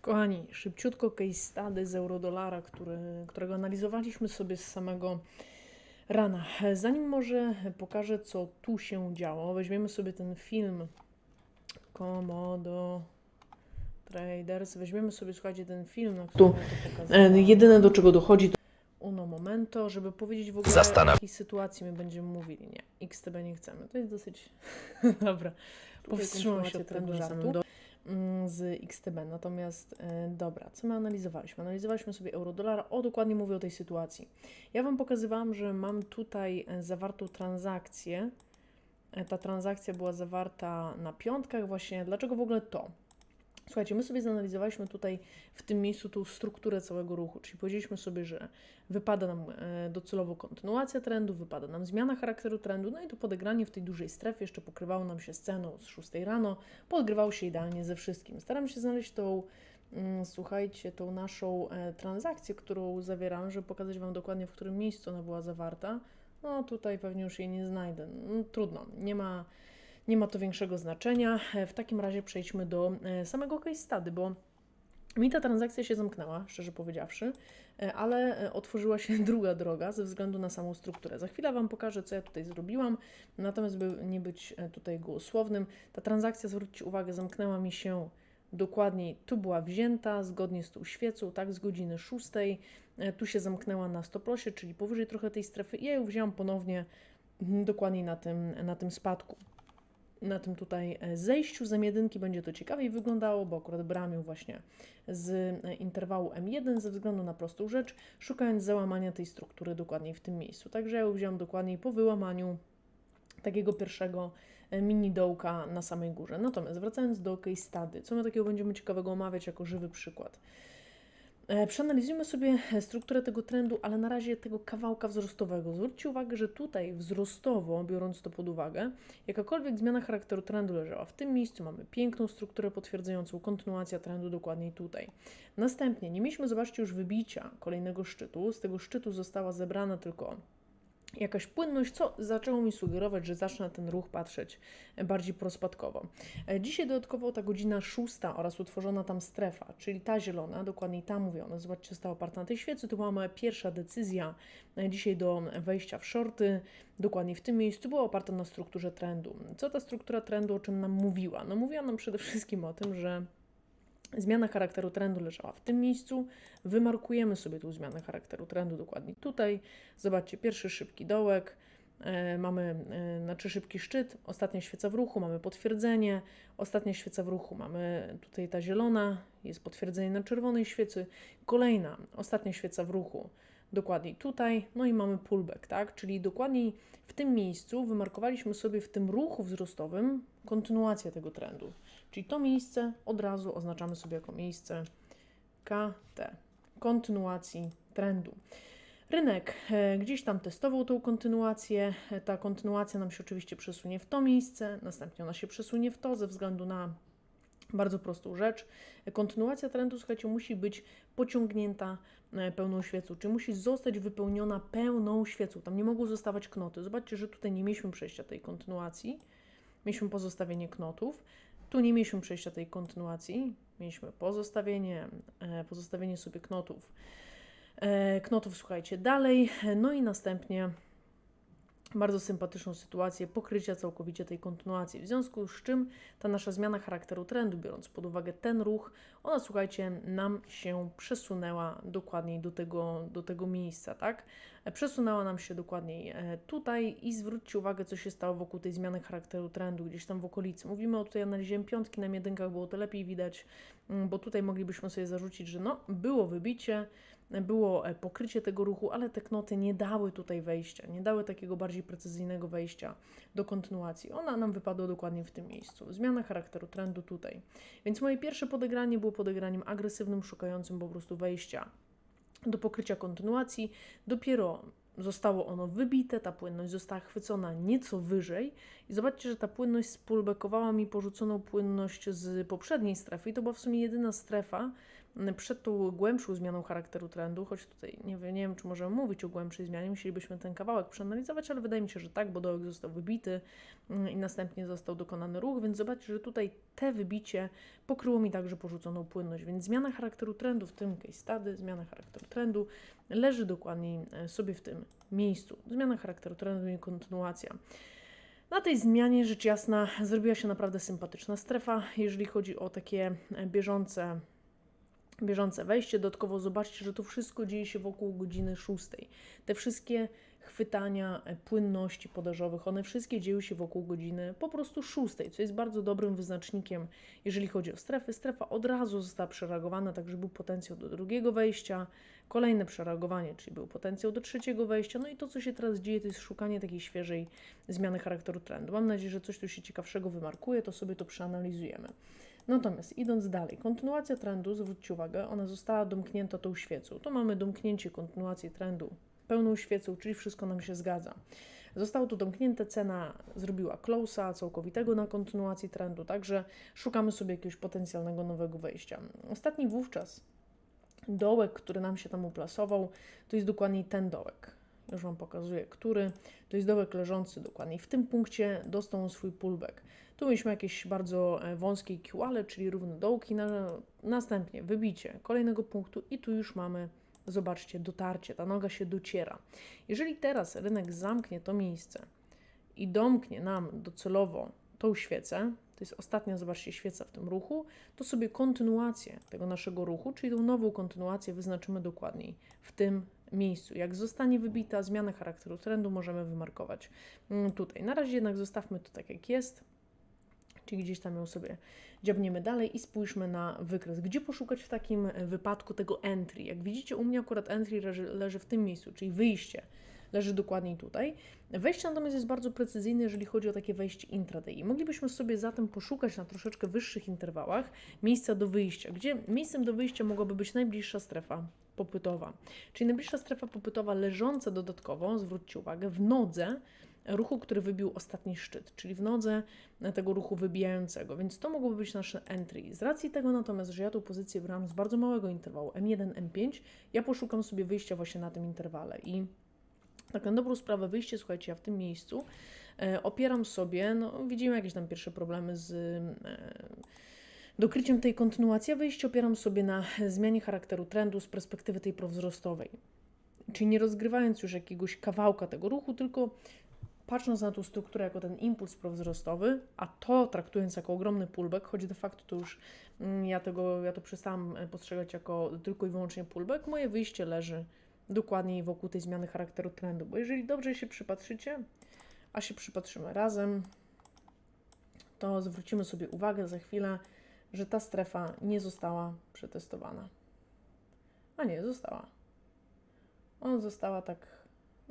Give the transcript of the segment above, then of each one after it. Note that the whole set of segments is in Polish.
Kochani, szybciutko case study z eurodolara, który, którego analizowaliśmy sobie z samego rana. Zanim może pokażę, co tu się działo, weźmiemy sobie ten film Komodo Traders, weźmiemy sobie, słuchajcie, ten film, na którym to pokazałem. Jedyne, do czego dochodzi, to uno momento, żeby powiedzieć w ogóle, Zastanaw- o jakiej sytuacji my będziemy mówili. Nie, XTB nie chcemy. To jest dosyć... Dobra, powstrzymam się od tego żartu z XTB. Natomiast e, dobra, co my analizowaliśmy? Analizowaliśmy sobie euro-dolara. O, dokładnie mówię o tej sytuacji. Ja Wam pokazywałam, że mam tutaj e, zawartą transakcję. E, Ta transakcja była zawarta na piątkach właśnie. Dlaczego w ogóle to? Słuchajcie, my sobie zanalizowaliśmy tutaj w tym miejscu tą strukturę całego ruchu, czyli powiedzieliśmy sobie, że wypada nam e, docelowo kontynuacja trendu, wypada nam zmiana charakteru trendu, no i to podegranie w tej dużej strefie jeszcze pokrywało nam się sceną z 6 rano, podgrywało się idealnie ze wszystkim. Staram się znaleźć tą, mm, słuchajcie, tą naszą e, transakcję, którą zawieram, żeby pokazać Wam dokładnie, w którym miejscu ona była zawarta. No tutaj pewnie już jej nie znajdę. No, trudno, nie ma, nie ma to większego znaczenia. E, W takim razie przejdźmy do e, samego case study, bo mi ta transakcja się zamknęła, szczerze powiedziawszy, e, ale otworzyła się druga droga ze względu na samą strukturę. Za chwilę Wam pokażę, co ja tutaj zrobiłam, natomiast by nie być tutaj gołosłownym, ta transakcja, zwróćcie uwagę, zamknęła mi się dokładniej, tu była wzięta zgodnie z tą świecą, tak, z godziny 6, e, tu się zamknęła na stoplosie, czyli powyżej trochę tej strefy i ja ją wzięłam ponownie mm, dokładnie na tym, na tym spadku na tym tutaj e, zejściu z M1 będzie to ciekawiej wyglądało, bo akurat brałam ją właśnie z e, interwału M1 ze względu na prostą rzecz, szukając załamania tej struktury dokładniej w tym miejscu. Także ja ją wziąłam dokładniej po wyłamaniu takiego pierwszego e, mini dołka na samej górze. Natomiast wracając do case study, co my takiego będziemy ciekawego omawiać jako żywy przykład. E, Przeanalizujmy sobie strukturę tego trendu, ale na razie tego kawałka wzrostowego. Zwróćcie uwagę, że tutaj wzrostowo, biorąc to pod uwagę, jakakolwiek zmiana charakteru trendu leżała w tym miejscu, mamy piękną strukturę potwierdzającą kontynuacja trendu dokładniej tutaj. Następnie nie mieliśmy, zobaczcie, już wybicia kolejnego szczytu. Z tego szczytu została zebrana tylko jakaś płynność, co zaczęło mi sugerować, że zacznę ten ruch patrzeć bardziej prospadkowo. E, Dzisiaj dodatkowo ta godzina szósta oraz utworzona tam strefa, czyli ta zielona, dokładnie ta mówiona, zobaczcie, została oparta na tej świecy, to była moja pierwsza decyzja e, dzisiaj do wejścia w shorty, dokładnie w tym miejscu, była oparta na strukturze trendu. Co ta struktura trendu, o czym nam mówiła? No mówiła nam przede wszystkim o tym, że Zmiana charakteru trendu leżała w tym miejscu. Wymarkujemy sobie tą zmianę charakteru trendu dokładnie tutaj. Zobaczcie, pierwszy szybki dołek. E, mamy e, znaczy szybki szczyt, ostatnia świeca w ruchu, mamy potwierdzenie, ostatnia świeca w ruchu, mamy tutaj ta zielona, jest potwierdzenie na czerwonej świecy, kolejna, ostatnia świeca w ruchu, dokładniej tutaj, no i mamy pullback, tak? Czyli dokładniej w tym miejscu wymarkowaliśmy sobie w tym ruchu wzrostowym kontynuację tego trendu. Czyli to miejsce od razu oznaczamy sobie jako miejsce KT, kontynuacji trendu. Rynek e, gdzieś tam testował tą kontynuację. E, Ta kontynuacja nam się oczywiście przesunie w to miejsce, następnie ona się przesunie w to ze względu na bardzo prostą rzecz. E, Kontynuacja trendu, słuchajcie, musi być pociągnięta pełną świecą, czy musi zostać wypełniona pełną świecą. Tam nie mogą zostawać knoty. Zobaczcie, że tutaj nie mieliśmy przejścia tej kontynuacji. Mieliśmy pozostawienie knotów. Tu nie mieliśmy przejścia tej kontynuacji. Mieliśmy pozostawienie, e, pozostawienie sobie knotów. E, knotów, słuchajcie, dalej. E, No i następnie bardzo sympatyczną sytuację pokrycia całkowicie tej kontynuacji. W związku z czym ta nasza zmiana charakteru trendu, biorąc pod uwagę ten ruch, ona, słuchajcie, nam się przesunęła dokładniej do tego, do tego miejsca, tak? Przesunęła nam się dokładniej e, tutaj i zwróćcie uwagę, co się stało wokół tej zmiany charakteru trendu, gdzieś tam w okolicy. Mówimy o tutaj analizie piątki, na jedynkach było to lepiej widać, mm, bo tutaj moglibyśmy sobie zarzucić, że no, było wybicie, było e, pokrycie tego ruchu, ale te knoty nie dały tutaj wejścia, nie dały takiego bardziej precyzyjnego wejścia do kontynuacji. Ona nam wypadła dokładnie w tym miejscu. Zmiana charakteru trendu tutaj. Więc moje pierwsze podegranie było podegraniem agresywnym, szukającym po prostu wejścia do pokrycia kontynuacji. Dopiero zostało ono wybite, ta płynność została chwycona nieco wyżej i zobaczcie, że ta płynność spulbekowała mi porzuconą płynność z poprzedniej strefy i to była w sumie jedyna strefa, przed tą głębszą zmianą charakteru trendu, choć tutaj nie, nie wiem, czy możemy mówić o głębszej zmianie, musielibyśmy ten kawałek przeanalizować, ale wydaje mi się, że tak, bo dołek został wybity mm, i następnie został dokonany ruch, więc zobaczcie, że tutaj te wybicie pokryło mi także porzuconą płynność, więc zmiana charakteru trendu w tym case study, zmiana charakteru trendu leży dokładnie e, sobie w tym miejscu. Zmiana charakteru trendu i kontynuacja. Na tej zmianie, rzecz jasna, zrobiła się naprawdę sympatyczna strefa, jeżeli chodzi o takie e, bieżące bieżące wejście. Dodatkowo zobaczcie, że to wszystko dzieje się wokół godziny 6. Te wszystkie chwytania e, płynności podażowych, one wszystkie dzieją się wokół godziny po prostu 6, co jest bardzo dobrym wyznacznikiem, jeżeli chodzi o strefy. Strefa od razu została przereagowana, także był potencjał do drugiego wejścia, kolejne przereagowanie, czyli był potencjał do trzeciego wejścia. No i to, co się teraz dzieje, to jest szukanie takiej świeżej zmiany charakteru trendu. Mam nadzieję, że coś tu się ciekawszego wymarkuje, to sobie to przeanalizujemy. Natomiast idąc dalej, kontynuacja trendu, zwróćcie uwagę, ona została domknięta tą świecą. To mamy domknięcie kontynuacji trendu pełną świecą, czyli wszystko nam się zgadza. Zostało to domknięte, cena zrobiła close'a całkowitego na kontynuacji trendu, także szukamy sobie jakiegoś potencjalnego nowego wejścia. Ostatni wówczas dołek, który nam się tam uplasował, to jest dokładnie ten dołek. Już Wam pokazuję, który. To jest dołek leżący dokładnie. W tym punkcie dostał swój pullback. Tu mieliśmy jakieś bardzo e, wąskie QL, czyli równe dołki, na, następnie wybicie kolejnego punktu i tu już mamy, zobaczcie, dotarcie, ta noga się dociera. Jeżeli teraz rynek zamknie to miejsce i domknie nam docelowo tą świecę, to jest ostatnia, zobaczcie, świeca w tym ruchu, to sobie kontynuację tego naszego ruchu, czyli tą nową kontynuację wyznaczymy dokładniej w tym miejscu. Jak zostanie wybita zmiana charakteru trendu, możemy wymarkować mm, tutaj. Na razie jednak zostawmy to tak, jak jest czyli gdzieś tam ją sobie dziabniemy dalej i spójrzmy na wykres. Gdzie poszukać w takim wypadku tego entry? Jak widzicie, u mnie akurat entry leży, leży w tym miejscu, czyli wyjście leży dokładniej tutaj. Wejście natomiast jest bardzo precyzyjne, jeżeli chodzi o takie wejście intraday. I moglibyśmy sobie zatem poszukać na troszeczkę wyższych interwałach miejsca do wyjścia, gdzie miejscem do wyjścia mogłaby być najbliższa strefa popytowa. Czyli najbliższa strefa popytowa leżąca dodatkowo, zwróćcie uwagę, w nodze ruchu, który wybił ostatni szczyt, czyli w nodze tego ruchu wybijającego, więc to mogłoby być nasze entry. Z racji tego natomiast, że ja tą pozycję brałam z bardzo małego interwału M1, M5, ja poszukam sobie wyjścia właśnie na tym interwale i tak na dobrą sprawę wyjście, słuchajcie, ja w tym miejscu e, opieram sobie, no widzimy jakieś tam pierwsze problemy z e, dokryciem tej kontynuacji, a wyjście opieram sobie na zmianie charakteru trendu z perspektywy tej prowzrostowej. Czyli nie rozgrywając już jakiegoś kawałka tego ruchu, tylko patrząc na tą strukturę jako ten impuls prowzrostowy, a to traktując jako ogromny pullback, choć de facto to już mm, ja, tego, ja to przestałam e, postrzegać jako tylko i wyłącznie pullback, moje wyjście leży dokładniej wokół tej zmiany charakteru trendu. Bo jeżeli dobrze się przypatrzycie, a się przypatrzymy razem, to zwrócimy sobie uwagę za chwilę, że ta strefa nie została przetestowana. A nie, została. Ona została tak,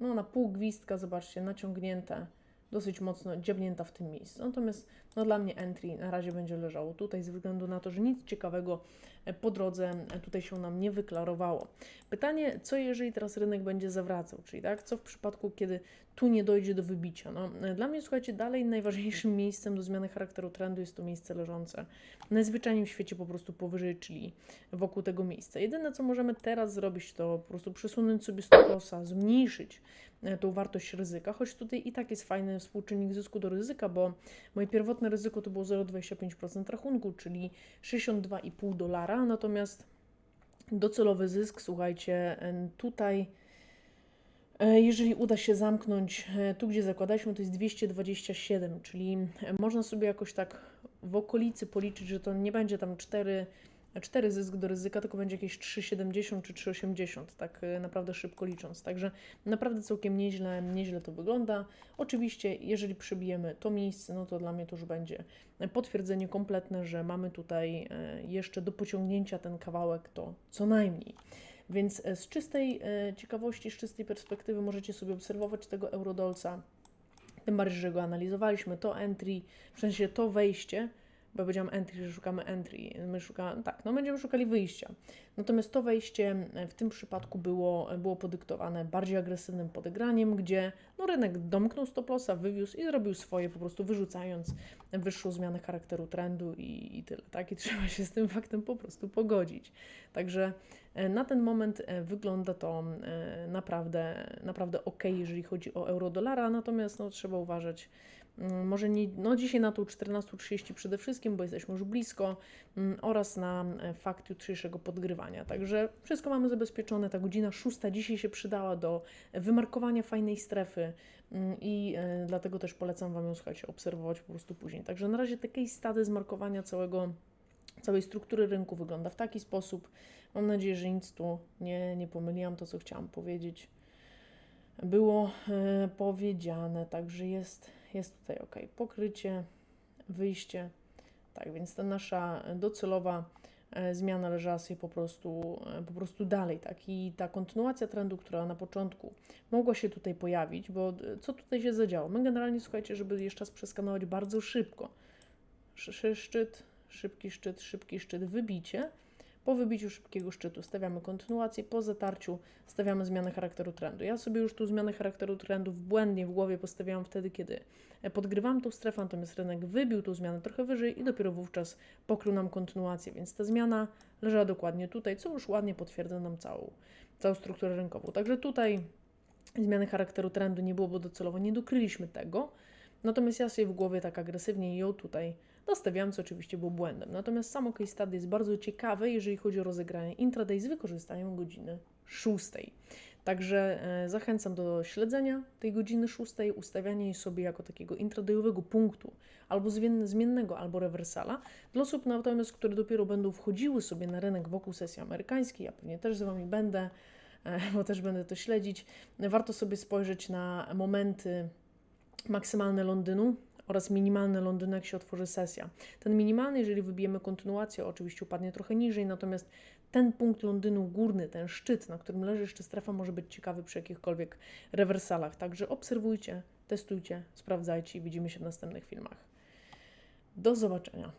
no na pół gwizdka, zobaczcie, naciągnięte dosyć mocno dziabnięta w tym miejscu. Natomiast no, dla mnie entry na razie będzie leżało tutaj ze względu na to, że nic ciekawego e, po drodze e, tutaj się nam nie wyklarowało. Pytanie, co jeżeli teraz rynek będzie zawracał, czyli tak, co w przypadku, kiedy tu nie dojdzie do wybicia? No, e, dla mnie, słuchajcie, dalej najważniejszym miejscem do zmiany charakteru trendu jest to miejsce leżące najzwyczajniej w świecie po prostu powyżej, czyli wokół tego miejsca. Jedyne, co możemy teraz zrobić, to po prostu przesunąć sobie stop lossa, zmniejszyć tą wartość ryzyka, choć tutaj i tak jest fajny współczynnik zysku do ryzyka, bo moje pierwotne ryzyko to było 0,25% rachunku, czyli 62,5 dolara, natomiast docelowy zysk, słuchajcie, tutaj e, jeżeli uda się zamknąć e, tu, gdzie zakładaliśmy, to jest 227, czyli można sobie jakoś tak w okolicy policzyć, że to nie będzie tam 4 4 zysk do ryzyka, tylko będzie jakieś 3,70 czy 3,80, tak y, naprawdę szybko licząc. Także naprawdę całkiem nieźle, nieźle to wygląda. Oczywiście, jeżeli przybijemy to miejsce, no to dla mnie to już będzie potwierdzenie kompletne, że mamy tutaj y, jeszcze do pociągnięcia ten kawałek, to co najmniej. Więc y, z czystej ciekawości, z czystej perspektywy możecie sobie obserwować tego eurodolca, tym bardziej, że go analizowaliśmy, to entry, w sensie to wejście, bo powiedziałam entry, że szukamy entry, my szukamy, tak, no będziemy szukali wyjścia. Natomiast to wejście w tym przypadku było, było podyktowane bardziej agresywnym podegraniem, gdzie no, rynek domknął stop lossa, wywiózł i zrobił swoje, po prostu wyrzucając wyższą zmianę charakteru trendu i, i tyle, tak? I trzeba się z tym faktem po prostu pogodzić. Także e, na ten moment e, wygląda to e, naprawdę, naprawdę ok, jeżeli chodzi o euro-dolara, natomiast no, trzeba uważać, może nie, no dzisiaj na tą 14.30 przede wszystkim, bo jesteśmy już blisko, mm, oraz na fakt jutrzejszego podgrywania. Także wszystko mamy zabezpieczone. Ta godzina szósta dzisiaj się przydała do wymarkowania fajnej strefy mm, i dlatego też polecam Wam ją, słuchajcie, obserwować po prostu później. Także na razie te case study zmarkowania całego całej struktury rynku wygląda w taki sposób. Mam nadzieję, że nic tu nie, nie pomyliłam. To, co chciałam powiedzieć, było e, powiedziane. Także jest, jest tutaj ok. Pokrycie, wyjście. Tak, więc ta nasza docelowa e, zmiana leżała sobie po prostu, e, po prostu dalej. Tak? I ta kontynuacja trendu, która na początku mogła się tutaj pojawić, bo co tutaj się zadziało? My generalnie, słuchajcie, żeby jeszcze raz przeskanować bardzo szybko. Szczyt, szybki szczyt, szybki szczyt, wybicie. Po wybiciu szybkiego szczytu stawiamy kontynuację, po zatarciu stawiamy zmianę charakteru trendu. Ja sobie już tu zmianę charakteru trendu w błędnie w głowie postawiałam wtedy, kiedy podgrywam tą strefę, natomiast rynek wybił tą zmianę trochę wyżej i dopiero wówczas pokrył nam kontynuację, więc ta zmiana leżała dokładnie tutaj, co już ładnie potwierdza nam całą, całą strukturę rynkową. Także tutaj zmiany charakteru trendu nie było, bo docelowo nie dokryliśmy tego, natomiast ja sobie w głowie tak agresywnie ją tutaj Nastawiałam, co oczywiście było błędem. Natomiast samo case study jest bardzo ciekawe, jeżeli chodzi o rozegranie intraday z wykorzystaniem godziny 6. Także e, zachęcam do śledzenia tej godziny 6, ustawiania jej sobie jako takiego intradayowego punktu, albo zmiennego, albo rewersala. Dla osób natomiast, które dopiero będą wchodziły sobie na rynek wokół sesji amerykańskiej, ja pewnie też z Wami będę, e, bo też będę to śledzić, warto sobie spojrzeć na momenty maksymalne Londynu, oraz minimalny Londynu, jak się otworzy sesja. Ten minimalny, jeżeli wybijemy kontynuację, oczywiście upadnie trochę niżej, natomiast ten punkt Londynu górny, ten szczyt, na którym leży jeszcze strefa, może być ciekawy przy jakichkolwiek rewersalach. Także obserwujcie, testujcie, sprawdzajcie i widzimy się w następnych filmach. Do zobaczenia.